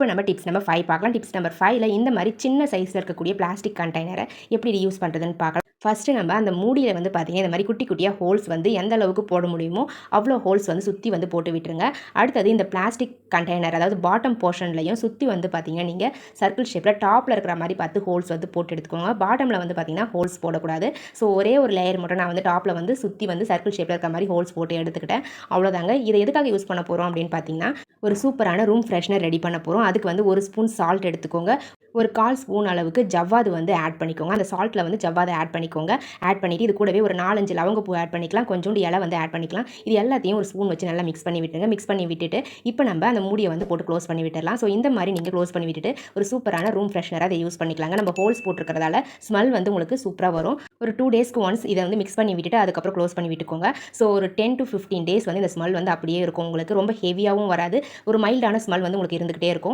இப்போ நம்ம tips number five பார்க்கலாம். டிப்ஸ் நம்பர் ஃபைவ்ல இந்த மாதிரி சின்ன சைஸில் இருக்கக்கூடிய பிளாஸ்டிக் கண்டெய்னரை எப்படி யூஸ் பண்ணுறதுன்னு பார்க்கலாம். ஃபஸ்ட்டு நம்ம அந்த மூடியில் வந்து பார்த்தீங்கன்னா இந்த மாதிரி குட்டி குட்டியாக ஹோல்ஸ் வந்து எந்த அளவுக்கு போட முடியுமோ அவ்வளோ ஹோல்ஸ் வந்து சுற்றி வந்து போட்டு விட்டுருங்க. அடுத்தது இந்த பிளாஸ்டிக் கண்டெய்னர் அதாவது பாட்டம் போர்ஷன்லையும் சுற்றி வந்து பார்த்தீங்கன்னா நீங்கள் சர்க்கிள் ஷேப்பில் டாப்பில் இருக்கிற மாதிரி பார்த்து ஹோல்ஸ் வந்து போட்டு எடுத்துக்கோங்க. பாட்டமில் வந்து பார்த்தீங்கன்னா ஹோல்ஸ் போடக்கூடாது. ஸோ ஒரே ஒரு லேயர் மட்டும் நான் வந்து டாப்பில் வந்து சுற்றி வந்து சர்க்கிள் ஷேப்பில் இருக்கிற மாதிரி ஹோல்ஸ் போட்டு எடுத்துக்கிட்டேன். அவ்வளோதாங்க இதை எதுக்காக யூஸ் பண்ண போகிறோம் அப்படின்னு பார்த்தீங்கன்னா ஒரு சூப்பரான ரூம் ஃப்ரெஷ்னர் ரெடி பண்ண போகிறோம் அதுக்கு வந்து ஒரு ஸ்பூன் சால்ட் எடுத்துக்கோங்க. ஒரு கால் ஸ்பூன் அளவுக்கு ஜவ்வாது வந்து ஆட் பண்ணிக்கோங்க. அந்த சால்ட்டில் வந்து ஜவ்வாது ஆட் பண்ணிக்கோங்க. ஆட் பண்ணிவிட்டு இது கூடவே ஒரு நாலஞ்சு லவங்க பூ ஆட் பண்ணிக்கலாம். கொஞ்சோண்டு இலை வந்து ஆட் பண்ணிக்கலாம். இது எல்லாத்தையும் ஒரு ஸ்பூன் வச்சு நல்லா மிக்ஸ் பண்ணி விட்டுருங்க. மிக்ஸ் பண்ணி விட்டுட்டு இப்போ நம்ம அந்த மூடியை வந்து போட்டு க்ளோஸ் பண்ணி விட்டுடலாம் ஸோ இந்த மாதிரி நீங்கள் க்ளோஸ் பண்ணி விட்டுட்டு ஒரு சூப்பரான ரூம் ஃப்ரெஷ்னராக அதை யூஸ் பண்ணிக்கலாங்க. நம்ம ஹோல்ஸ் போட்டிருக்கிறதால ஸ்மெல் வந்து உங்களுக்கு சூப்பராக வரும். ஒரு டூ டேஸ்க்கு ஒன்ஸ் இதை வந்து மிக்ஸ் பண்ணி விட்டுட்டு அதுக்கப்புறம் க்ளோஸ் பண்ணி விட்டுக்கோங்க. ஸோ ஒரு டென் டு ஃபிஃப்டீன் டேஸ் வந்து இந்த ஸ்மெல் வந்து அப்படியே இருக்கும். உங்களுக்கு ரொம்ப ஹெவியாகவும் வராது. ஒரு மைல்டான ஸ்மெல் வந்து உங்களுக்கு இருந்துகிட்டே இருக்கும்.